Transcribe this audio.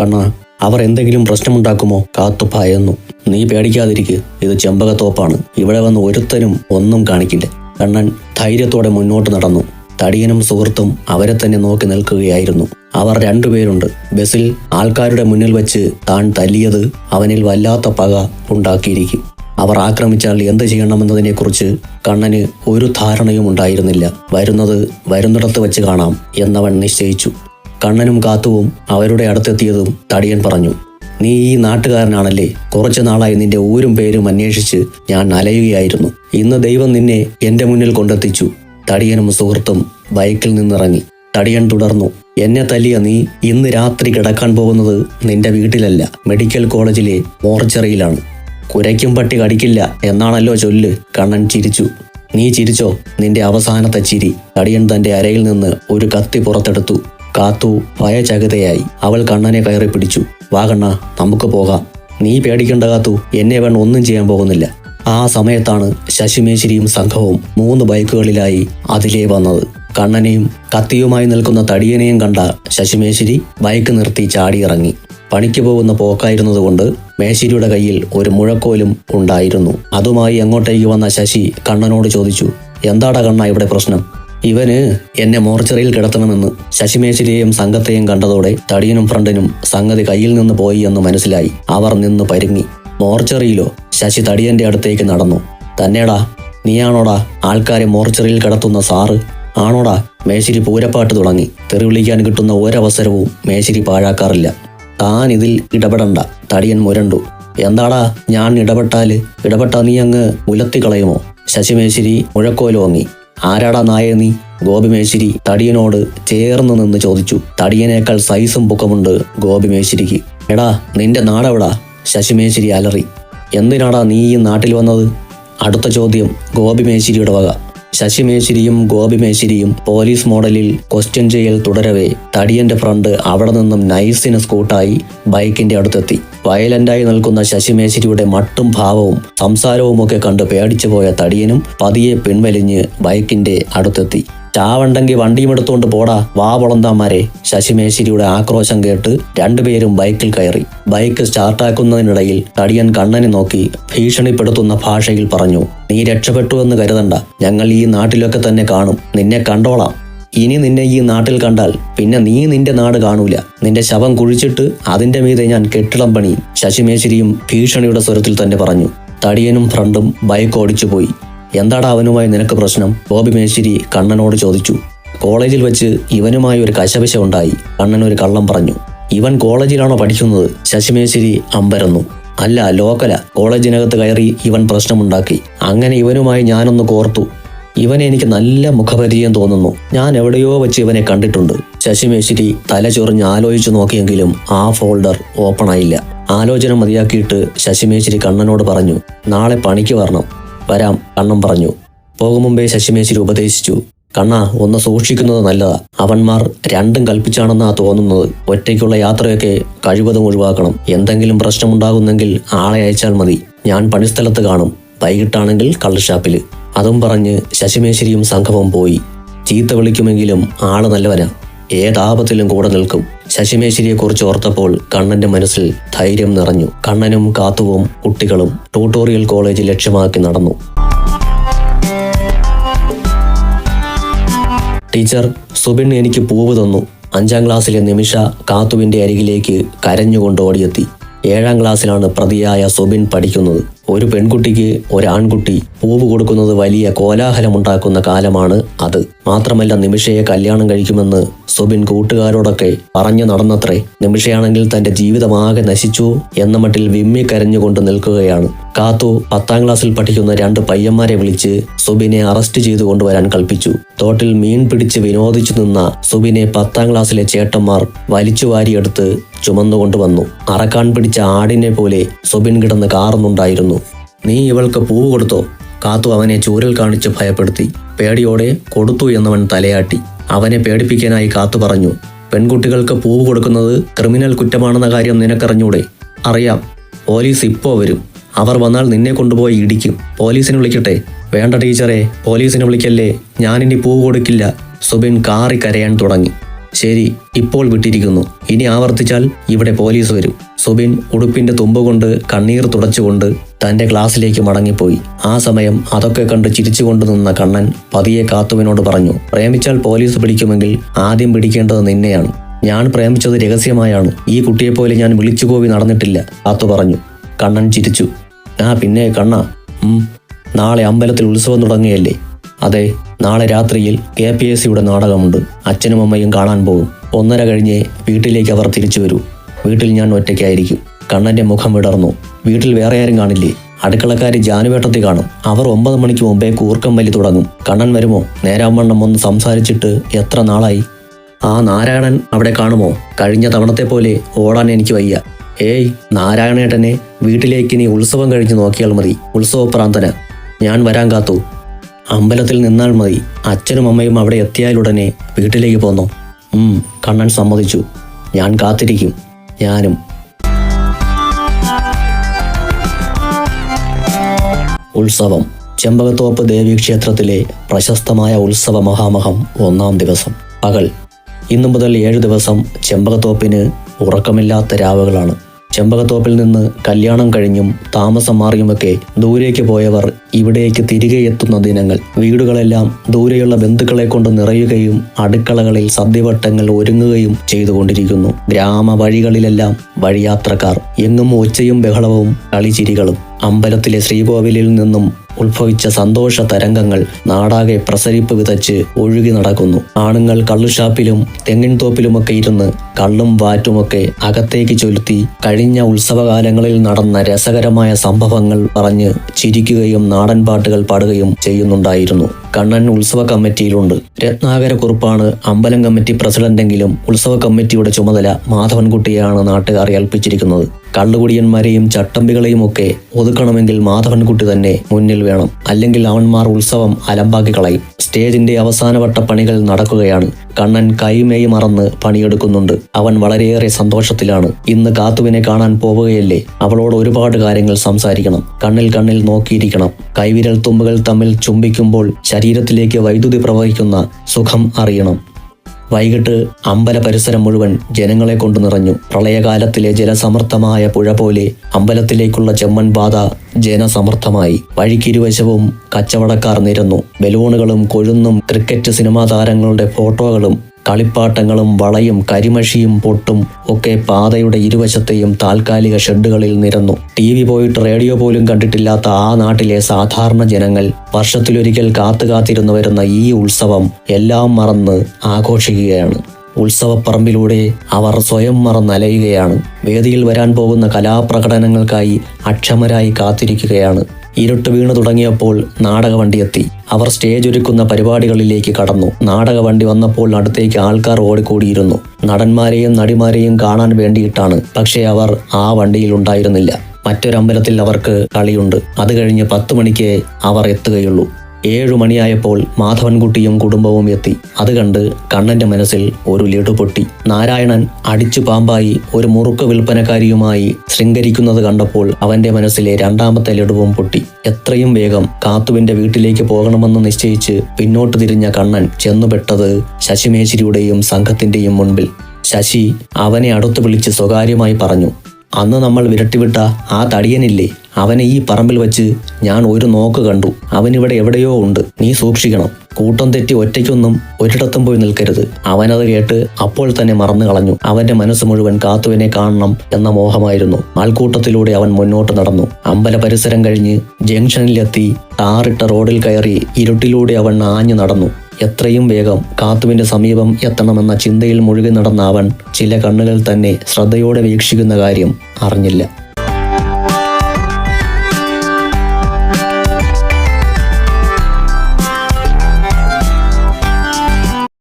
കണ്ണ. അവർ എന്തെങ്കിലും പ്രശ്നമുണ്ടാക്കുമോ? കാത്തു ഭയന്നു. നീ പേടിക്കാതിരിക്കു. ഇത് ചെമ്പകത്തോപ്പാണ്. ഇവിടെ വന്ന് ഒരുത്തനും ഒന്നും കാണിക്കില്ല. കണ്ണൻ ധൈര്യത്തോടെ മുന്നോട്ട് നടന്നു. തടിയനും സുഹൃത്തും അവരെ തന്നെ നോക്കി നിൽക്കുകയായിരുന്നു. അവർ രണ്ടുപേരുണ്ട്. ബസ്സിൽ ആൾക്കാരുടെ മുന്നിൽ വെച്ച് താൻ തല്ലിയത് അവനിൽ വല്ലാത്ത പക ഉണ്ടാക്കിയിരിക്കും. അവർ ആക്രമിച്ചാൽ എന്ത് ചെയ്യണമെന്നതിനെക്കുറിച്ച് കണ്ണന് ഒരു ധാരണയും ഉണ്ടായിരുന്നില്ല. വരുന്നത് വരുന്നിടത്ത് വെച്ച് കാണാം എന്നവൻ നിശ്ചയിച്ചു. കണ്ണനും കാത്തുവും അവരുടെ അടുത്തെത്തിയതും തടിയൻ പറഞ്ഞു നീ ഈ നാട്ടുകാരനാണല്ലേ? കുറച്ചു നാളായി നിന്റെ ഊരും പേരും അന്വേഷിച്ച് ഞാൻ അലയുകയായിരുന്നു. ഇന്ന് ദൈവം നിന്നെ എന്റെ മുന്നിൽ കൊണ്ടെത്തിച്ചു. തടിയനും സുഹൃത്തും ബൈക്കിൽ നിന്നിറങ്ങി. തടിയൻ തുടർന്നു എന്നെ തല്ലിയ നീ ഇന്ന് രാത്രി കിടക്കാൻ പോകുന്നത് നിന്റെ വീട്ടിലല്ല മെഡിക്കൽ കോളേജിലെ മോർച്ചറിയിലാണ്. കുരയ്ക്കും പട്ടി കടിക്കില്ല എന്നാണല്ലോ ചൊല്ല് കണ്ണൻ ചിരിച്ചു. നീ ചിരിച്ചോ? നിന്റെ അവസാനത്തെ ചിരി. തടിയൻ തന്റെ അരയിൽ നിന്ന് ഒരു കത്തി പുറത്തെടുത്തു. കാത്തു ഭയചകിതയായി അവൾ കണ്ണനെ കയറി പിടിച്ചു. വാ കണ്ണ നമുക്ക് പോകാം. നീ പേടിക്കണ്ട കാത്തു. എന്നെ വേണ്ട ഒന്നും ചെയ്യാൻ പോകുന്നില്ല. ആ സമയത്താണ് ശശിമേശ്വരിയും സംഘവും മൂന്ന് ബൈക്കുകളിലായി അതിലേ വന്നത്. കണ്ണനെയും കത്തിയുമായി നിൽക്കുന്ന തടിയനെയും കണ്ട ശശിമേശ്വരി ബൈക്ക് നിർത്തി ചാടിയിറങ്ങി. പണിക്ക് പോകുന്ന പോക്കായിരുന്നതുകൊണ്ട് മേശ്ശേരിയുടെ കയ്യിൽ ഒരു മുഴക്കോലും ഉണ്ടായിരുന്നു. അതുമായി അങ്ങോട്ടേക്ക് വന്ന ശശി കണ്ണനോട് ചോദിച്ചു എന്താടാ കണ്ണ ഇവിടെ പ്രശ്നം? ഇവന് എന്നെ മോർച്ചറിയിൽ കിടത്തണമെന്ന് ശശിമേശ്വരിയെയും സംഘത്തെയും കണ്ടതോടെ തടിയനും ഫ്രണ്ടിനും സംഗതി കയ്യിൽ നിന്ന് പോയി എന്ന് മനസ്സിലായി. അവർ നിന്ന് പരുങ്ങി. മോർച്ചറിയിലോ ശശി തടിയന്റെ അടുത്തേക്ക് നടന്നു. തന്നെടാ നീയാണോടാ ആൾക്കാരെ മോർച്ചറിയിൽ കിടത്തുന്ന സാറ്? ആണോടാ മേശിരി പൂരപ്പാട്ട് തുടങ്ങി. തെറി വിളിക്കാൻ കിട്ടുന്ന ഒരവസരവും മേശിരി പാഴാക്കാറില്ല. താൻ ഇതിൽ ഇടപെടണ്ട. തടിയൻ മുരണ്ടു. എന്താടാ ഞാൻ ഇടപെട്ടാൽ? ഇടപെട്ടാ നീ അങ്ങ് ഉലത്തിക്കളയുമോ ശശിമേശ്വരി മുഴക്കോലോങ്ങി ആരാടാ നായ നീ? ഗോപിമേശ്വരി തടിയനോട് ചേർന്ന് നിന്ന് ചോദിച്ചു. തടിയനേക്കാൾ സൈസും പൊക്കമുണ്ട് ഗോപിമേശ്വരിക്ക് എടാ നിന്റെ നാടെവിടാ? ശശിമേശ്വരി അലറി എന്തിനാടാ നീ ഈ നാട്ടിൽ വന്നത്? അടുത്ത ചോദ്യം ഗോപിമേശ്വരിയുടെ വക. ശശിമേശ്വരിയും ഗോപിമേശ്വരിയും പോലീസ് മോഡലിൽ ക്വസ്റ്റ്യൻ ചെയ്യൽ തുടരവേ. തടിയന്റെ ഫ്രണ്ട് അവിടെ നിന്നും നൈസിന് സ്കൂട്ടായി ബൈക്കിന്റെ അടുത്തെത്തി. വയലന്റായി നിൽക്കുന്ന ശശിമേശ്വരിയുടെ മട്ടും ഭാവവും സംസാരവും ഒക്കെ കണ്ട് പേടിച്ചു പോയ തടിയനും പതിയെ പിൻവലിഞ്ഞ് ബൈക്കിന്റെ അടുത്തെത്തി. ചാവണ്ടെങ്കിൽ വണ്ടിയും എടുത്തുകൊണ്ട് പോടാ വാ പൊളന്താമാരെ ശശിമേശ്വരിയുടെ ആക്രോശം കേട്ട് രണ്ടുപേരും ബൈക്കിൽ കയറി. ബൈക്ക് സ്റ്റാർട്ടാക്കുന്നതിനിടയിൽ തടിയൻ കണ്ണനെ നോക്കി ഭീഷണിപ്പെടുത്തുന്ന ഭാഷയിൽ പറഞ്ഞു നീ രക്ഷപ്പെട്ടു എന്ന് കരുതണ്ട. ഞങ്ങൾ ഈ നാട്ടിലൊക്കെ തന്നെ കാണും. നിന്നെ കണ്ടോളാം. ഇനി നിന്നെ ഈ നാട്ടിൽ കണ്ടാൽ പിന്നെ നീ നിന്റെ നാട് കാണൂല. നിന്റെ ശവം കുഴിച്ചിട്ട് അതിന്റെ മീതെ ഞാൻ കെട്ടിടം പണിയും ശശിമേശ്വരിയും ഭീഷണിയുടെ സ്വരത്തിൽ തന്നെ പറഞ്ഞു. തടിയനും ഫ്രണ്ടും ബൈക്ക് ഓടിച്ചു പോയി. എന്താടാ അവനുമായി നിനക്ക് പ്രശ്നം? ബോബി മേശ്വരി കണ്ണനോട് ചോദിച്ചു. കോളേജിൽ വെച്ച് ഇവനുമായി ഒരു കശപശ ഉണ്ടായി. കണ്ണൻ ഒരു കള്ളം പറഞ്ഞു. ഇവൻ കോളേജിലാണോ പഠിക്കുന്നത്? ശശിമേശ്വരി അമ്പരന്നു. അല്ല ലോക്കല. കോളേജിനകത്ത് കയറി ഇവൻ പ്രശ്നമുണ്ടാക്കി. അങ്ങനെ ഇവനുമായി ഞാനൊന്ന് കോർത്തു. ഇവനെ എനിക്ക് നല്ല മുഖപരിചയം തോന്നുന്നു. ഞാൻ എവിടെയോ വെച്ച് ഇവനെ കണ്ടിട്ടുണ്ട്. ശശിമേശ്വരി തല ചൊറിഞ്ഞ് ആലോചിച്ചു നോക്കിയെങ്കിലും ആ ഫോൾഡർ ഓപ്പൺ ആയില്ല. ആലോചന മതിയാക്കിയിട്ട് ശശിമേശ്വരി കണ്ണനോട് പറഞ്ഞു നാളെ പണിക്ക് വരണം. വരാം കണ്ണൻ പറഞ്ഞു. പോകും മുമ്പേ ശശിമേശ്വരി ഉപദേശിച്ചു കണ്ണ ഒന്ന് സൂക്ഷിക്കുന്നത് നല്ലതാ. അവന്മാർ രണ്ടും കൽപ്പിച്ചാണെന്നാ തോന്നുന്നത്. ഒറ്റയ്ക്കുള്ള യാത്രയൊക്കെ കഴിവതും ഒഴിവാക്കണം. എന്തെങ്കിലും പ്രശ്നമുണ്ടാകുന്നെങ്കിൽ ആളെ അയച്ചാൽ മതി. ഞാൻ പണിസ്ഥലത്ത് കാണും. വൈകിട്ടാണെങ്കിൽ കള്ളുഷാപ്പിൽ അതും പറഞ്ഞ് ശശിമേശ്വരിയും സംഘവും പോയി. ചീത്ത വിളിക്കുമെങ്കിലും ആൾ നല്ലവനാ. ഏതാപത്തിലും കൂടെ നിൽക്കും. ശശിമേശ്വരിയെ കുറിച്ച് ഓർത്തപ്പോൾ കണ്ണന്റെ മനസ്സിൽ ധൈര്യം നിറഞ്ഞു. കണ്ണനും കാത്തുവും കുട്ടികളും ട്യൂട്ടോറിയൽ കോളേജ് ലക്ഷ്യമാക്കി നടന്നു. ടീച്ചർ സുബിൻ എനിക്ക് പൂവ് തന്നു. അഞ്ചാം ക്ലാസ്സിലെ നിമിഷ കാത്തുവിന്റെ അരികിലേക്ക് കരഞ്ഞുകൊണ്ട് ഓടിയെത്തി. ഏഴാം ക്ലാസ്സിലാണ് പ്രതിയായ സുബിൻ പഠിക്കുന്നത്. ഒരു പെൺകുട്ടിക്ക് ഒരാൺകുട്ടി പൂവ് കൊടുക്കുന്നത് വലിയ കോലാഹലമുണ്ടാക്കുന്ന കാലമാണ് അത്. മാത്രമല്ല നിമിഷയെ കല്യാണം കഴിക്കുമെന്ന് സുബിൻ കൂട്ടുകാരോടൊക്കെ പറഞ്ഞു നടന്നത്രേ. നിമിഷയാണെങ്കിൽ തന്റെ ജീവിതമാകെ നശിച്ചു എന്ന മട്ടിൽ വിമ്മി കരഞ്ഞുകൊണ്ട് നിൽക്കുകയാണ്. കാത്തു പത്താം ക്ലാസ്സിൽ പഠിക്കുന്ന രണ്ട് പയ്യന്മാരെ വിളിച്ച് സുബിനെ അറസ്റ്റ് ചെയ്തു കൊണ്ടുവരാൻ കൽപ്പിച്ചു. തോട്ടിൽ മീൻ പിടിച്ച് വിനോദിച്ചു നിന്ന സുബിനെ പത്താം ക്ലാസ്സിലെ ചേട്ടന്മാർ വലിച്ചു വാരിയെടുത്ത് ചുമന്നുകൊണ്ടുവന്നു. അറക്കാൻ പിടിച്ച ആടിനെ പോലെ സുബിൻ കിടന്ന് കാറുന്നുണ്ടായിരുന്നു. നീ ഇവൾക്ക് പൂവ് കൊടുത്തോ? കാത്തു അവനെ ചൂരൽ കാണിച്ച് ഭയപ്പെടുത്തി. പേടിയോടെ കൊടുത്തു എന്നവൻ തലയാട്ടി. അവനെ പേടിപ്പിക്കാനായി കാത്തു പറഞ്ഞു. പെൺകുട്ടികൾക്ക് പൂവ് കൊടുക്കുന്നത് ക്രിമിനൽ കുറ്റമാണെന്ന കാര്യം നിനക്കറിഞ്ഞൂടെ? അറിയാം. പോലീസ് ഇപ്പോ വരും. അവർ വന്നാൽ നിന്നെ കൊണ്ടുപോയി ഇടിക്കും. പോലീസിനെ വിളിക്കട്ടെ? വേണ്ട ടീച്ചറെ പോലീസിനെ വിളിക്കല്ലേ? ഞാനിനി പൂവ് കൊടുക്കില്ല. സുബിൻ കാറി കരയാൻ തുടങ്ങി. ശരി ഇപ്പോൾ വിട്ടിരിക്കുന്നു. ഇനി ആവർത്തിച്ചാൽ ഇവിടെ പോലീസ് വരും. സുബിൻ ഉടുപ്പിന്റെ തുമ്പ് കൊണ്ട് കണ്ണീർ തുടച്ചുകൊണ്ട് തന്റെ ക്ലാസ്സിലേക്ക് മടങ്ങിപ്പോയി. ആ സമയം അതൊക്കെ കണ്ട് ചിരിച്ചുകൊണ്ട് നിന്ന കണ്ണൻ പതിയെ കാത്തുവിനോട് പറഞ്ഞു പ്രേമിച്ചാൽ പോലീസ് പിടിക്കുമെങ്കിൽ ആദ്യം പിടിക്കേണ്ടത് നിന്നെയാണ്. ഞാൻ പ്രേമിച്ചത് രഹസ്യമായാണ്. ഈ കുട്ടിയെപ്പോലെ ഞാൻ വിളിച്ചുപോയി നടന്നിട്ടില്ല കാത്തു പറഞ്ഞു. കണ്ണൻ ചിരിച്ചു. ആ പിന്നെ കണ്ണ. നാളെ അമ്പലത്തിൽ ഉത്സവം തുടങ്ങിയല്ലേ അതെ നാളെ രാത്രിയിൽ കെ പി എസ് സിയുടെ നാടകമുണ്ട്. അച്ഛനും അമ്മയും കാണാൻ പോകും. ഒന്നര കഴിഞ്ഞേ വീട്ടിലേക്ക് അവർ തിരിച്ചു വരൂ. വീട്ടിൽ ഞാൻ ഒറ്റയ്ക്കായിരിക്കും. കണ്ണന്റെ മുഖം വിടർന്നു. വീട്ടിൽ വേറെ ആരും കാണില്ലേ? അടുക്കളക്കാരി ജാനുവേട്ടത്തി കാണും. അവർ ഒമ്പത് മണിക്ക് മുമ്പേ കൂർക്കം വലി തുടങ്ങും. കണ്ണൻ വരുമോ? നേരാമണ്ണം ഒന്ന് സംസാരിച്ചിട്ട് എത്ര നാളായി? ആ നാരായണൻ അവിടെ കാണുമോ? കഴിഞ്ഞ തവണത്തെ പോലെ ഓടാൻ എനിക്ക് വയ്യ. ഏയ് നാരായണേട്ടനെ വീട്ടിലേക്ക് ഇനി ഉത്സവം കഴിഞ്ഞ് നോക്കിയാൽ മതി. ഉത്സവപ്രാന്തന. ഞാൻ വരാൻ കാത്തു. അമ്പലത്തിൽ നിന്നാൽ മതി. അച്ഛനും അമ്മയും അവിടെ എത്തിയാലുടനെ വീട്ടിലേക്ക് പോന്നു. കണ്ണൻ സമ്മതിച്ചു. ഞാൻ കാത്തിരിക്കും. ഞാനും. ഉത്സവം. ചെമ്പകത്തോപ്പ് ദേവീക്ഷേത്രത്തിലെ പ്രശസ്തമായ ഉത്സവ മഹാമഹം ഒന്നാം ദിവസം. പകൽ. ഇന്നു മുതൽ ഏഴു ദിവസം ചെമ്പകത്തോപ്പിന് ഉറക്കമില്ലാത്ത രാവുകളാണ്. ചെമ്പകത്തോപ്പിൽ നിന്ന് കല്യാണം കഴിഞ്ഞും താമസം മാറിയുമൊക്കെ ദൂരേക്ക് പോയവർ ഇവിടേക്ക് തിരികെ എത്തുന്ന ദിനങ്ങൾ. വീടുകളെല്ലാം ദൂരെയുള്ള ബന്ധുക്കളെ കൊണ്ട് നിറയുകയും അടുക്കളകളിൽ സദ്യവട്ടങ്ങൾ ഒരുങ്ങുകയും ചെയ്തുകൊണ്ടിരിക്കുന്നു. ഗ്രാമ വഴികളിലെല്ലാം വഴിയാത്രക്കാർ. എങ്ങും ഒച്ചയും ബഹളവും കളിച്ചിരികളും അമ്പലത്തിലെ ശ്രീകോവിലിൽ നിന്നും ഉത്ഭവിച്ച സന്തോഷ തരംഗങ്ങൾ നാടാകെ പ്രസരിപ്പ് വിതച്ച് ഒഴുകി നടക്കുന്നു. ആണുങ്ങൾ കള്ളുഷാപ്പിലും തെങ്ങിൻ തോപ്പിലുമൊക്കെ ഇരുന്ന് കള്ളും വാറ്റുമൊക്കെ അകത്തേക്ക് ചൊലുത്തി കഴിഞ്ഞ ഉത്സവകാലങ്ങളിൽ നടന്ന രസകരമായ സംഭവങ്ങൾ പറഞ്ഞ് ചിരിക്കുകയും നാടൻ പാട്ടുകൾ പാടുകയും ചെയ്യുന്നുണ്ടായിരുന്നു. കണ്ണൻ ഉത്സവ കമ്മിറ്റിയിലുണ്ട്. രത്നാകര കുറുപ്പാണ് അമ്പലം കമ്മിറ്റി പ്രസിഡന്റെങ്കിലും ഉത്സവ കമ്മിറ്റിയുടെ ചുമതല മാധവൻകുട്ടിയാണ് നാട്ടുകാരെ ഏൽപ്പിച്ചിരിക്കുന്നത്. കള്ളുകുടിയന്മാരെയും ചട്ടമ്പികളെയും ഒക്കെ ഒതുക്കണമെങ്കിൽ മാധവൻകുട്ടി തന്നെ മുന്നിൽ വേണം. അല്ലെങ്കിൽ അവന്മാർ ഉത്സവം അലമ്പാക്കി കളയും. സ്റ്റേജിന്റെ അവസാനവട്ട പണികൾ നടക്കുകയാണ്. കണ്ണൻ കൈമേയി മറന്ന് പണിയെടുക്കുന്നുണ്ട്. അവൻ വളരെയേറെ സന്തോഷത്തിലാണ്. ഇന്ന് കാത്തുവിനെ കാണാൻ പോവുകയല്ലേ? അവളോട് ഒരുപാട് കാര്യങ്ങൾ സംസാരിക്കണം. കണ്ണിൽ കണ്ണിൽ നോക്കിയിരിക്കണം. കൈവിരൽ തുമ്പുകൾ തമ്മിൽ ചുംബിക്കുമ്പോൾ ശരീരത്തിലേക്ക് വൈദ്യുതി പ്രവഹിക്കുന്ന സുഖം അറിയണം. വൈകിട്ട് അമ്പല പരിസരം മുഴുവൻ ജനങ്ങളെ കൊണ്ടു നിറഞ്ഞു. പ്രളയകാലത്തിലെ ജലസമർത്ഥമായ പുഴ പോലെ അമ്പലത്തിലേക്കുള്ള ചെമ്മൺ ജനസമർത്ഥമായി. വഴിക്കിരുവശവും കച്ചവടക്കാർ നിരന്നു. ബലൂണുകളും കൊഴുന്നും ക്രിക്കറ്റ് സിനിമാ താരങ്ങളുടെ ഫോട്ടോകളും കളിപ്പാട്ടങ്ങളും വളയും കരിമഷിയും പൊട്ടും ഒക്കെ പാതയുടെ ഇരുവശത്തെയും താൽക്കാലിക ഷെഡുകളിൽ നിരന്നു. ടി വി പോയിട്ട് റേഡിയോ പോലും കണ്ടിട്ടില്ലാത്ത ആ നാട്ടിലെ സാധാരണ ജനങ്ങൾ വർഷത്തിലൊരിക്കൽ കാത്തു കാത്തിരുന്നു വരുന്ന ഈ ഉത്സവം എല്ലാം മറന്ന് ആഘോഷിക്കുകയാണ്. ഉത്സവപ്പറമ്പിലൂടെ അവർ സ്വയം മറന്നലയുകയാണ്. വേദിയിൽ വരാൻ പോകുന്ന കലാപ്രകടനങ്ങൾക്കായി അക്ഷമരായി കാത്തിരിക്കുകയാണ്. ഇരുട്ട് വീണു തുടങ്ങിയപ്പോൾ നാടകവണ്ടി എത്തി അവർ സ്റ്റേജ് ഒരുക്കുന്ന പരിപാടികളിലേക്ക് കടന്നു. നാടകവണ്ടി വന്നപ്പോൾ അടുത്തേക്ക് ആൾക്കാർ ഓടിക്കൂടിയിരുന്നു. നടന്മാരെയും നടിമാരെയും കാണാൻ വേണ്ടിയിട്ടാണ്. പക്ഷേ അവർ ആ വണ്ടിയിൽ ഉണ്ടായിരുന്നില്ല. മറ്റൊരമ്പലത്തിൽ അവർക്ക് കളിയുണ്ട്. അത് കഴിഞ്ഞ് പത്ത് മണിക്ക് അവർ എത്തുകയുള്ളൂ. ഏഴു മണിയായപ്പോൾ മാധവൻകുട്ടിയും കുടുംബവും എത്തി. അത് കണ്ട് കണ്ണന്റെ മനസ്സിൽ ഒരു ലഡു പൊട്ടി. നാരായണൻ അടിച്ചു പാമ്പായി ഒരു മുറുക്ക് വിൽപ്പനക്കാരിയുമായി ശൃംഗരിക്കുന്നത് കണ്ടപ്പോൾ അവന്റെ മനസ്സിലെ രണ്ടാമത്തെ ലഡുവും പൊട്ടി. എത്രയും വേഗം കാത്തുവിന്റെ വീട്ടിലേക്ക് പോകണമെന്ന് നിശ്ചയിച്ച് പിന്നോട്ട് തിരിഞ്ഞ കണ്ണൻ ചെന്നുപെട്ടത് ശശിമേശ്വരിയുടെയും സംഘത്തിന്റെയും മുൻപിൽ. ശശി അവനെ അടുത്ത് വിളിച്ച് സ്വകാര്യമായി പറഞ്ഞു അന്ന് നമ്മൾ വിരട്ടിവിട്ട ആ തടിയനില്ലേ? അവനെ ഈ പറമ്പിൽ വെച്ച് ഞാൻ ഒരു നോക്ക് കണ്ടു. അവനിവിടെ എവിടെയോ ഉണ്ട്. നീ സൂക്ഷിക്കണം. കൂട്ടം തെറ്റി ഒറ്റയ്ക്കൊന്നും ഒരിടത്തും പോയി നിൽക്കരുത്. അവനത് കേട്ട് അപ്പോൾ തന്നെ മറന്നു കളഞ്ഞു. അവന്റെ മനസ്സ് മുഴുവൻ കാത്തുവിനെ കാണണം എന്ന മോഹമായിരുന്നു. ആൾക്കൂട്ടത്തിലൂടെ അവൻ മുന്നോട്ട് നടന്നു. അമ്പല പരിസരം കഴിഞ്ഞ് ജംഗ്ഷനിലെത്തി ടാറിട്ട റോഡിൽ കയറി ഇരുട്ടിലൂടെ അവൻ ആഞ്ഞു നടന്നു. എത്രയും വേഗം കാത്തുവിന്റെ സമീപം എത്തണമെന്ന ചിന്തയിൽ മുഴുകി നടന്ന അവൻ ചില കണ്ണുകൾ തന്നെ ശ്രദ്ധയോടെ വീക്ഷിക്കുന്ന കാര്യം അറിഞ്ഞില്ല.